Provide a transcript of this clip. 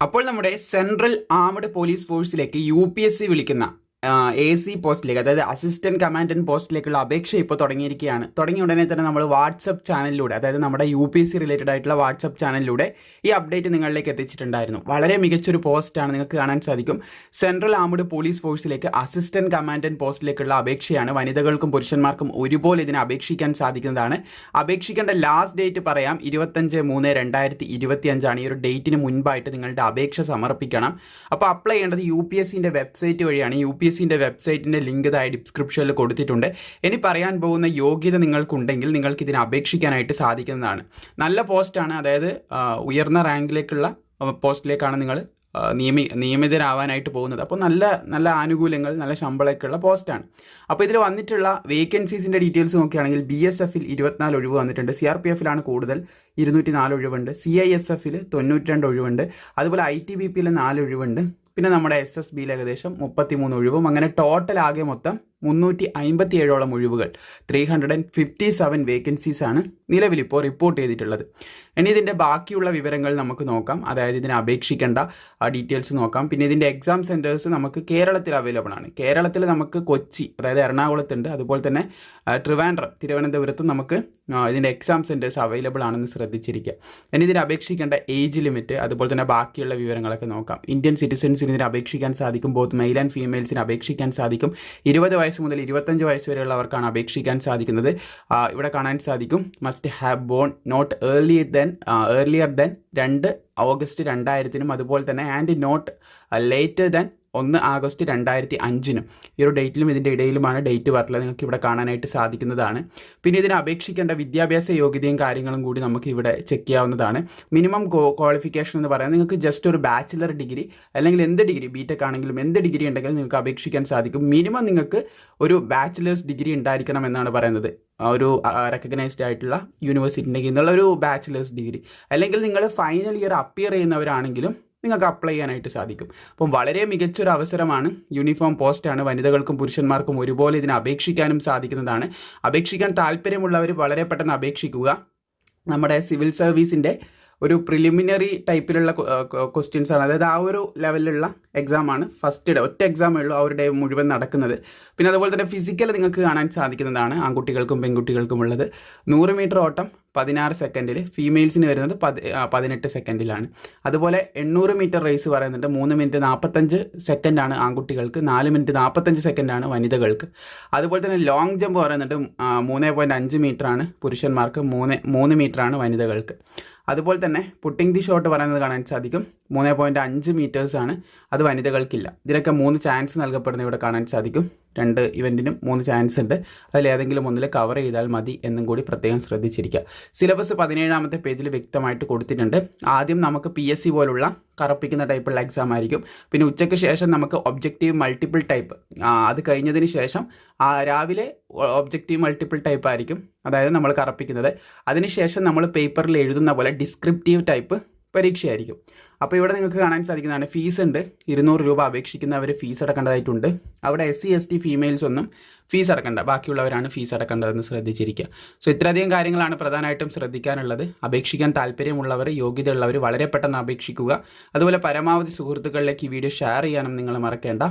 അപ്പോൾ നമ്മുടെ central armed police ഫോഴ്സിലേക്ക് യു പി എസ് സി വിളിക്കുന്ന എ സി പോസ്റ്റിലേക്ക് അതായത് അസിസ്റ്റന്റ് കമാൻഡന്റ് പോസ്റ്റിലേക്കുള്ള അപേക്ഷ ഇപ്പോൾ തുടങ്ങിയിരിക്കുകയാണ്. തുടങ്ങിയ ഉടനെ തന്നെ നമ്മൾ വാട്സപ്പ് ചാനലിലൂടെ അതായത് നമ്മുടെ U P S C related ആയിട്ടുള്ള വാട്സപ്പ് ചാനലിലൂടെ ഈ അപ്ഡേറ്റ് നിങ്ങളിലേക്ക് എത്തിച്ചിട്ടുണ്ടായിരുന്നു. വളരെ മികച്ചൊരു പോസ്റ്റാണ് നിങ്ങൾക്ക് കാണാൻ സാധിക്കും. സെൻട്രൽ ആംഡ് പോലീസ് ഫോഴ്സിലേക്ക് അസിസ്റ്റന്റ് കമാൻഡന്റ് പോസ്റ്റിലേക്കുള്ള അപേക്ഷയാണ് വനിതകൾക്കും പുരുഷന്മാർക്കും ഒരുപോലെ ഇതിനെ അപേക്ഷിക്കാൻ സാധിക്കുന്നതാണ്. അപേക്ഷിക്കേണ്ട ലാസ്റ്റ് ഡേറ്റ് പറയാം ഇരുപത്തഞ്ച് മൂന്ന് രണ്ടായിരത്തി ഇരുപത്തി അഞ്ചാണ് ഈ ഒരു ഡേറ്റിന് മുൻപായിട്ട് നിങ്ങളുടെ അപേക്ഷ സമർപ്പിക്കണം. അപ്പോൾ അപ്ലൈ ചെയ്യേണ്ടത് യു പി എസ് സിന്റെ വെബ്സൈറ്റ് വഴിയാണ്. യു പി സിന്റെ വെബ്സൈറ്റിന്റെ ലിങ്ക് ഇതായി ഡിസ്ക്രിപ്ഷനിൽ കൊടുത്തിട്ടുണ്ട്. ഇനി പറയാൻ പോകുന്ന യോഗ്യത നിങ്ങൾക്കുണ്ടെങ്കിൽ നിങ്ങൾക്ക് ഇതിനെ അപേക്ഷിക്കാനായിട്ട് സാധിക്കുന്നതാണ്. നല്ല പോസ്റ്റാണ് അതായത് ഉയർന്ന റാങ്കിലേക്കുള്ള പോസ്റ്റിലേക്കാണ് നിങ്ങൾ നിയമി നിയമിതരാവാനായിട്ട് പോകുന്നത്. അപ്പോൾ നല്ല നല്ല ആനുകൂല്യങ്ങൾ നല്ല ശമ്പളമൊക്കെയുള്ള പോസ്റ്റാണ്. അപ്പോൾ ഇതിൽ വന്നിട്ടുള്ള വേക്കൻസീസിന്റെ ഡീറ്റെയിൽസ് നോക്കുകയാണെങ്കിൽ ബി എസ് എഫിൽ ഇരുപത്തിനാല് ഒഴിവ് വന്നിട്ടുണ്ട്. സി ആർ പി എഫിലാണ് കൂടുതൽ ഇരുന്നൂറ്റി നാല് ഒഴിവുണ്ട്. സി ഐ എസ് എഫിൽ തൊണ്ണൂറ്റി രണ്ട് ഒഴിവുണ്ട്. അതുപോലെ ഐ ടി ബി പിയിൽ നാല് ഒഴിവുണ്ട്. പിന്നെ നമ്മുടെ എസ് എസ് ബിയിൽ ഏകദേശം മുപ്പത്തി മൂന്ന് ഒഴിവും. അങ്ങനെ ടോട്ടൽ ആകെ മൊത്തം മുന്നൂറ്റി അമ്പത്തി ഏഴോളം ഒഴിവുകൾ. Three hundred and fifty seven vacancies ആണ് നിലവിൽ ഇപ്പോൾ റിപ്പോർട്ട് ചെയ്തിട്ടുള്ളത്. ഇനി ഇതിന്റെ ബാക്കിയുള്ള വിവരങ്ങൾ നമുക്ക് നോക്കാം. അതായത് ഇതിനെ അപേക്ഷിക്കേണ്ട. ആ ഡീറ്റെയിൽസ് നോക്കാം. പിന്നെ ഇതിന്റെ എക്സാം സെന്റേഴ്സ് നമുക്ക് കേരളത്തിൽ അവൈലബിൾ ആണ്. കേരളത്തിൽ നമുക്ക് കൊച്ചി അതായത് എറണാകുളത്തുണ്ട്. അതുപോലെ തന്നെ ട്രിവാൻഡ്രം തിരുവനന്തപുരത്ത് നമുക്ക് ഇതിന്റെ എക്സാം സെന്റേഴ്സ് അവൈലബിൾ ആണെന്ന് ശ്രദ്ധിച്ചിരിക്കുക. ഇനി ഇതിനെ അപേക്ഷിക്കേണ്ട ഏജ് ലിമിറ്റ് അതുപോലെ തന്നെ ബാക്കിയുള്ള വിവരങ്ങളൊക്കെ നോക്കാം. ഇന്ത്യൻ സിറ്റിസൻസിന് ഇതിനെ അപേക്ഷിക്കാൻ സാധിക്കും. ബോത്ത് മെയിൽ ആൻഡ് ഫീമെയിൽസിന് അപേക്ഷിക്കാൻ സാധിക്കും. ഇരുപത് വയസ്സ് മുതൽ ഇരുപത്തഞ്ച് വയസ്സ് വരെയുള്ളവർക്കാണ് അപേക്ഷിക്കാൻ സാധിക്കുന്നത്. ഇവിടെ കാണാൻ സാധിക്കും. Must have born not early than earlier than രണ്ട് ഓഗസ്റ്റ് രണ്ടായിരത്തിനും അതുപോലെ തന്നെ ആൻഡ് നോട്ട് ലേറ്റർ ദെൻ ഒന്ന് ആഗസ്റ്റ് രണ്ടായിരത്തി അഞ്ചിനും ഈ ഒരു ഡേറ്റിലും ഇതിന്റെ ഇടയിലുമാണ് ഡേറ്റ് പറഞ്ഞിട്ടുള്ളത് നിങ്ങൾക്ക് ഇവിടെ കാണാനായിട്ട് സാധിക്കുന്നതാണ്. പിന്നെ ഇതിന് അപേക്ഷിക്കേണ്ട വിദ്യാഭ്യാസ യോഗ്യതയും കാര്യങ്ങളും കൂടി നമുക്ക് ഇവിടെ ചെക്ക് ചെയ്യാവുന്നതാണ്. മിനിമം ക്വാളിഫിക്കേഷൻ എന്ന് പറയുന്നത് നിങ്ങൾക്ക് ജസ്റ്റ് ഒരു ബാച്ചിലർ ഡിഗ്രി അല്ലെങ്കിൽ എന്ത് ഡിഗ്രി ബി ടെക് ആണെങ്കിലും എന്ത് ഡിഗ്രി ഉണ്ടെങ്കിലും നിങ്ങൾക്ക് അപേക്ഷിക്കാൻ സാധിക്കും. മിനിമം നിങ്ങൾക്ക് ഒരു ബാച്ചിലേഴ്സ് ഡിഗ്രി ഉണ്ടായിരിക്കണം എന്നാണ് പറയുന്നത്. ഒരു റെക്കഗ്നൈസ്ഡ് ആയിട്ടുള്ള യൂണിവേഴ്സിറ്റിന്റെ എന്നുള്ള ഒരു ബാച്ചിലേഴ്സ് ഡിഗ്രി അല്ലെങ്കിൽ നിങ്ങൾ ഫൈനൽ ഇയർ അപ്പിയർ ചെയ്യുന്നവരാണെങ്കിലും നിങ്ങൾക്ക് അപ്ലൈ ചെയ്യാനായിട്ട് സാധിക്കും. അപ്പം വളരെ മികച്ചൊരു അവസരമാണ് യൂണിഫോം പോസ്റ്റാണ് വനിതകൾക്കും പുരുഷന്മാർക്കും ഒരുപോലെ ഇതിനെ അപേക്ഷിക്കാനും സാധിക്കുന്നതാണ്. അപേക്ഷിക്കാൻ താല്പര്യമുള്ളവർ വളരെ പെട്ടെന്ന് അപേക്ഷിക്കുക. നമ്മുടെ സിവിൽ സർവീസിന്റെ ഒരു പ്രിലിമിനറി ടൈപ്പിലുള്ള ക്വസ്റ്റ്യൻസ് ആണ്. അതായത് ആ ഒരു ലെവലിലുള്ള എക്സാമാണ് ഫസ്റ്റ് ഡേ ഒറ്റ എക്സാമേ ഉള്ളൂ ആ ഒരു ഡേ മുഴുവൻ നടക്കുന്നത്. പിന്നെ അതുപോലെ തന്നെ ഫിസിക്കൽ നിങ്ങൾക്ക് കാണാൻ സാധിക്കുന്നതാണ് ആൺകുട്ടികൾക്കും പെൺകുട്ടികൾക്കും ഉള്ളത്. നൂറ് മീറ്റർ ഓട്ടം പതിനാറ് സെക്കൻഡിൽ ഫീമെയിൽസിന് വരുന്നത് പതി പതിനെട്ട് സെക്കൻഡിലാണ് അതുപോലെ എണ്ണൂറ് മീറ്റർ റേസ് പറയുന്നുണ്ട്. മൂന്ന് മിനിറ്റ് നാൽപ്പത്തഞ്ച് സെക്കൻഡാണ് ആൺകുട്ടികൾക്ക്. നാല് മിനിറ്റ് നാൽപ്പത്തഞ്ച് സെക്കൻഡാണ് വനിതകൾക്ക്. അതുപോലെ തന്നെ ലോങ് ജമ്പ് പറയുന്നുണ്ട്. മൂന്ന് പോയിന്റ് അഞ്ച് മീറ്ററാണ് പുരുഷന്മാർക്ക്. മൂന്ന് മൂന്ന് മീറ്ററാണ് വനിതകൾക്ക്. അതുപോലെ തന്നെ പുട്ടിംഗ് ദി ഷോട്ട് പറയുന്നത് കാണാൻ സാധിക്കും. മൂന്ന് പോയിന്റ് അഞ്ച് മീറ്റേഴ്സാണ് അത് വനിതകൾക്കില്ല. ഇതിനൊക്കെ മൂന്ന് ചാൻസ് നൽകപ്പെടുന്ന ഇവിടെ കാണാൻ സാധിക്കും. രണ്ട് ഇവന്റിനും മൂന്ന് ചാൻസ് ഉണ്ട്. അതിൽ ഏതെങ്കിലും ഒന്നിൽ കവർ ചെയ്താൽ മതി എന്നും കൂടി പ്രത്യേകം ശ്രദ്ധിച്ചിരിക്കുക. സിലബസ് പതിനേഴാമത്തെ പേജിൽ വ്യക്തമായിട്ട് കൊടുത്തിട്ടുണ്ട്. ആദ്യം നമുക്ക് പി എസ് സി പോലുള്ള കറപ്പിക്കുന്ന ടൈപ്പുള്ള എക്സാം ആയിരിക്കും. പിന്നെ ഉച്ചയ്ക്ക് ശേഷം നമുക്ക് ഒബ്ജക്റ്റീവ് മൾട്ടിപ്പിൾ ടൈപ്പ് അത് കഴിഞ്ഞതിന് ശേഷം രാവിലെ ഒബ്ജക്റ്റീവ് മൾട്ടിപ്പിൾ ടൈപ്പ് ആയിരിക്കും. അതായത് നമ്മൾ കറപ്പിക്കുന്നത്. അതിനുശേഷം നമ്മൾ പേപ്പറിൽ എഴുതുന്ന പോലെ ഡിസ്ക്രിപ്റ്റീവ് ടൈപ്പ് പരീക്ഷയായിരിക്കും. അപ്പോൾ ഇവിടെ നിങ്ങൾക്ക് കാണാൻ സാധിക്കുന്നതാണ്. ഫീസ് ഉണ്ട്. ഇരുന്നൂറ് രൂപ അപേക്ഷിക്കുന്നവർ ഫീസ് അടക്കേണ്ടതായിട്ടുണ്ട്. അവിടെ S C S T females ഒന്നും ഫീസ് അടക്കേണ്ട. ബാക്കിയുള്ളവരാണ് ഫീസ് അടക്കേണ്ടതെന്ന് ശ്രദ്ധിച്ചിരിക്കുക. സോ ഇത്രയധികം കാര്യങ്ങളാണ് പ്രധാനമായിട്ടും ശ്രദ്ധിക്കാനുള്ളത്. അപേക്ഷിക്കാൻ താല്പര്യമുള്ളവർ യോഗ്യതയുള്ളവർ വളരെ പെട്ടെന്ന് അപേക്ഷിക്കുക. അതുപോലെ പരമാവധി സുഹൃത്തുക്കളിലേക്ക് ഈ വീഡിയോ ഷെയർ ചെയ്യാനും നിങ്ങൾ മറക്കേണ്ട.